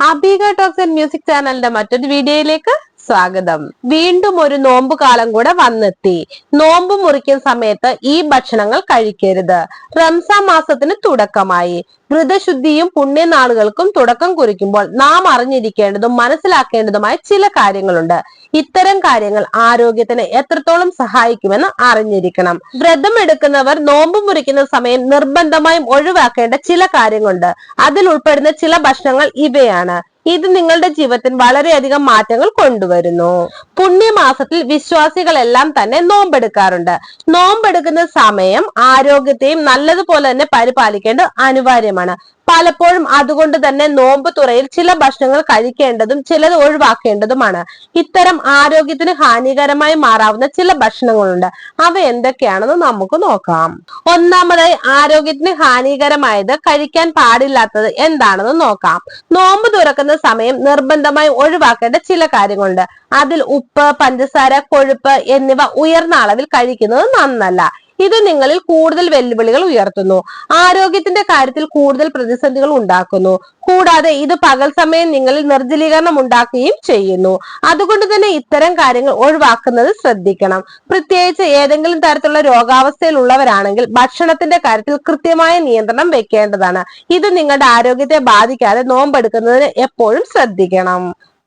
അബീഗ talks and music ചാനലിന്റെ മറ്റൊരു വീഡിയോയിലേക്ക് സ്വാഗതം. വീണ്ടും ഒരു നോമ്പ് കാലം കൂടെ വന്നെത്തി. നോമ്പ് മുറിക്കുന്ന സമയത്ത് ഈ ഭക്ഷണങ്ങൾ കഴിക്കരുത്. റംസാൻ മാസത്തിന് തുടക്കമായി. വ്രതശുദ്ധിയും പുണ്യനാളുകൾക്കും തുടക്കം കുറിക്കുമ്പോൾ നാം അറിഞ്ഞിരിക്കേണ്ടതും മനസ്സിലാക്കേണ്ടതുമായ ചില കാര്യങ്ങളുണ്ട്. ഇത്തരം കാര്യങ്ങൾ ആരോഗ്യത്തിന് എത്രത്തോളം സഹായിക്കുമെന്ന് അറിഞ്ഞിരിക്കണം. വ്രതം എടുക്കുന്നവർ നോമ്പ് മുറിക്കുന്ന സമയം നിർബന്ധമായും ഒഴിവാക്കേണ്ട ചില കാര്യങ്ങളുണ്ട്. അതിൽ ഉൾപ്പെടുന്ന ചില ഭക്ഷണങ്ങൾ ഇവയാണ്. ഇത് നിങ്ങളുടെ ജീവിതത്തിൽ വളരെയധികം മാറ്റങ്ങൾ കൊണ്ടുവരുന്നു. പുണ്യമാസത്തിൽ വിശ്വാസികളെല്ലാം തന്നെ നോമ്പെടുക്കാറുണ്ട്. നോമ്പെടുക്കുന്ന സമയം ആരോഗ്യത്തെയും നല്ലതുപോലെ തന്നെ പരിപാലിക്കേണ്ടത് അനിവാര്യമാണ്. പലപ്പോഴും അതുകൊണ്ട് തന്നെ നോമ്പ് തുറയിൽ ചില ഭക്ഷണങ്ങൾ കഴിക്കേണ്ടതും ചിലത് ഒഴിവാക്കേണ്ടതുമാണ്. ഇത്തരം ആരോഗ്യത്തിന് ഹാനികരമായി മാറാവുന്ന ചില ഭക്ഷണങ്ങളുണ്ട്. അവ എന്തൊക്കെയാണെന്ന് നമുക്ക് നോക്കാം. ഒന്നാമതായി ആരോഗ്യത്തിന് ഹാനികരമായത് കഴിക്കാൻ പാടില്ലാത്തത് എന്താണെന്ന് നോക്കാം. നോമ്പ് തുറക്കുന്ന സമയം നിർബന്ധമായി ഒഴിവാക്കേണ്ട ചില കാര്യങ്ങളുണ്ട്. അതിൽ ഉപ്പ് പഞ്ചസാര കൊഴുപ്പ് എന്നിവ ഉയർന്ന അളവിൽ കഴിക്കുന്നത് നന്നല്ല. ഇത് നിങ്ങളിൽ കൂടുതൽ വെല്ലുവിളികൾ ഉയർത്തുന്നു. ആരോഗ്യത്തിന്റെ കാര്യത്തിൽ കൂടുതൽ പ്രതിസന്ധികൾ ഉണ്ടാക്കുന്നു. കൂടാതെ ഇത് പകൽ സമയം നിങ്ങളിൽ നിർജലീകരണം ഉണ്ടാക്കുകയും ചെയ്യുന്നു. അതുകൊണ്ട് തന്നെ ഇത്തരം കാര്യങ്ങൾ ഒഴിവാക്കുന്നത് ശ്രദ്ധിക്കണം. പ്രത്യേകിച്ച് ഏതെങ്കിലും തരത്തിലുള്ള രോഗാവസ്ഥയിലുള്ളവരാണെങ്കിൽ ഭക്ഷണത്തിന്റെ കാര്യത്തിൽ കൃത്യമായ നിയന്ത്രണം വെക്കേണ്ടതാണ്. ഇത് നിങ്ങളുടെ ആരോഗ്യത്തെ ബാധിക്കാതെ നോമ്പെടുക്കുന്നതിന് എപ്പോഴും ശ്രദ്ധിക്കണം.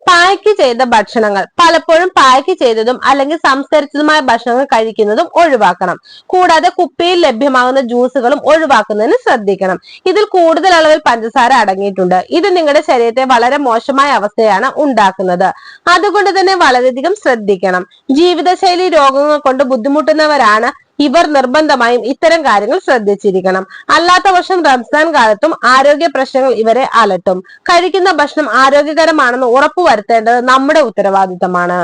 പായ്ക്ക് ചെയ്ത ഭക്ഷണങ്ങൾ പലപ്പോഴും പാക്ക് ചെയ്തതും അല്ലെങ്കിൽ സംസ്കരിച്ചതുമായ ഭക്ഷണങ്ങൾ കഴിക്കുന്നതും ഒഴിവാക്കണം. കൂടാതെ കുപ്പിയിൽ ലഭ്യമാകുന്ന ജ്യൂസുകളും ഒഴിവാക്കുന്നതിന് ശ്രദ്ധിക്കണം. ഇതിൽ കൂടുതൽ അളവിൽ പഞ്ചസാര അടങ്ങിയിട്ടുണ്ട്. ഇത് നിങ്ങളുടെ ശരീരത്തെ വളരെ മോശമായ അവസ്ഥയാണ് ഉണ്ടാക്കുന്നത്. അതുകൊണ്ട് തന്നെ വളരെയധികം ശ്രദ്ധിക്കണം. ജീവിതശൈലി രോഗങ്ങൾ കൊണ്ട് ബുദ്ധിമുട്ടുന്നവരാണ് ഇവർ നിർബന്ധമായും ഇത്തരം കാര്യങ്ങൾ ശ്രദ്ധിച്ചിരിക്കണം. അല്ലാത്ത വർഷം റംസാൻ കാലത്തും ആരോഗ്യ പ്രശ്നങ്ങൾ ഇവരെ അലട്ടും. കഴിക്കുന്ന ഭക്ഷണം ആരോഗ്യകരമാണെന്ന് ഉറപ്പുവരുത്തേണ്ടത് നമ്മുടെ ഉത്തരവാദിത്തമാണ്.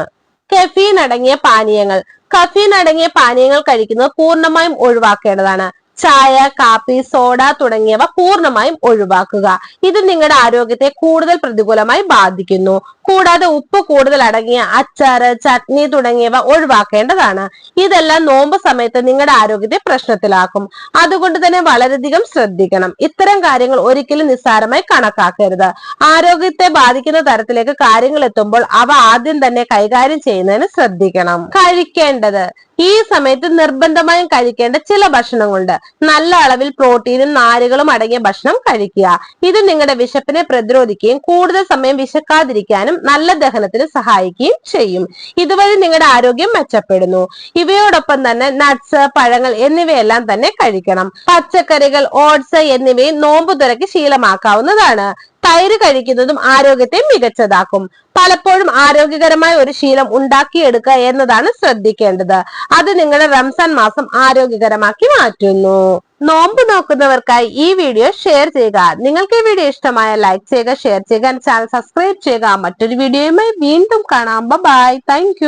കഫീൻ അടങ്ങിയ പാനീയങ്ങൾ. കഫീൻ അടങ്ങിയ പാനീയങ്ങൾ കഴിക്കുന്നത് പൂർണമായും ഒഴിവാക്കേണ്ടതാണ്. ചായ കാപ്പി സോഡ തുടങ്ങിയവ പൂർണമായും ഒഴിവാക്കുക. ഇത് നിങ്ങളുടെ ആരോഗ്യത്തെ കൂടുതൽ പ്രതികൂലമായി ബാധിക്കുന്നു. കൂടാതെ ഉപ്പ് കൂടുതൽ അടങ്ങിയ അച്ചാറ് ചട്നി തുടങ്ങിയവ ഒഴിവാക്കേണ്ടതാണ്. ഇതെല്ലാം നോമ്പ് സമയത്ത് നിങ്ങളുടെ ആരോഗ്യത്തെ പ്രശ്നത്തിലാക്കും. അതുകൊണ്ട് തന്നെ വളരെയധികം ശ്രദ്ധിക്കണം. ഇത്തരം കാര്യങ്ങൾ ഒരിക്കലും നിസ്സാരമായി കണക്കാക്കരുത്. ആരോഗ്യത്തെ ബാധിക്കുന്ന തരത്തിലേക്ക് കാര്യങ്ങൾ എത്തുമ്പോൾ അവ ആദ്യം തന്നെ കൈകാര്യം ചെയ്യുന്നതിന് ശ്രദ്ധിക്കണം. കഴിക്കേണ്ടത്. ഈ സമയത്ത് നിർബന്ധമായും കഴിക്കേണ്ട ചില ഭക്ഷണങ്ങളുണ്ട്. നല്ല അളവിൽ പ്രോട്ടീനും നാരുകളും അടങ്ങിയ ഭക്ഷണം കഴിക്കുക. ഇത് നിങ്ങളുടെ വിശപ്പിനെ പ്രതിരോധിക്കുകയും കൂടുതൽ സമയം വിശക്കാതിരിക്കാനും നല്ല ദഹനത്തിന് സഹായിക്കുകയും ചെയ്യും. ഇതുവഴി നിങ്ങളുടെ ആരോഗ്യം മെച്ചപ്പെടുന്നു. ഇവയോടൊപ്പം തന്നെ നട്ട്സ് പഴങ്ങൾ എന്നിവയെല്ലാം തന്നെ കഴിക്കണം. പച്ചക്കറികൾ ഓട്സ് എന്നിവയും നോമ്പ് തുറക്ക് ശീലമാക്കാവുന്നതാണ്. തൈര് കഴിക്കുന്നതും ആരോഗ്യത്തെ മികച്ചതാക്കും. പലപ്പോഴും ആരോഗ്യകരമായ ഒരു ശീലം ഉണ്ടാക്കിയെടുക്കുക എന്നതാണ് ശ്രദ്ധിക്കേണ്ടത്. അത് നിങ്ങളുടെ റംസാൻ മാസം ആരോഗ്യകരമാക്കി മാറ്റുന്നു. നോമ്പ് നോക്കുന്നവർക്കായി ഈ വീഡിയോ ഷെയർ ചെയ്യുക. നിങ്ങൾക്ക് ഈ വീഡിയോ ഇഷ്ടമായ ലൈക്ക് ചെയ്യുക ഷെയർ ചെയ്യുക ചാനൽ സബ്സ്ക്രൈബ് ചെയ്യുക. മറ്റൊരു വീഡിയോയുമായി വീണ്ടും കാണാം. Bye thank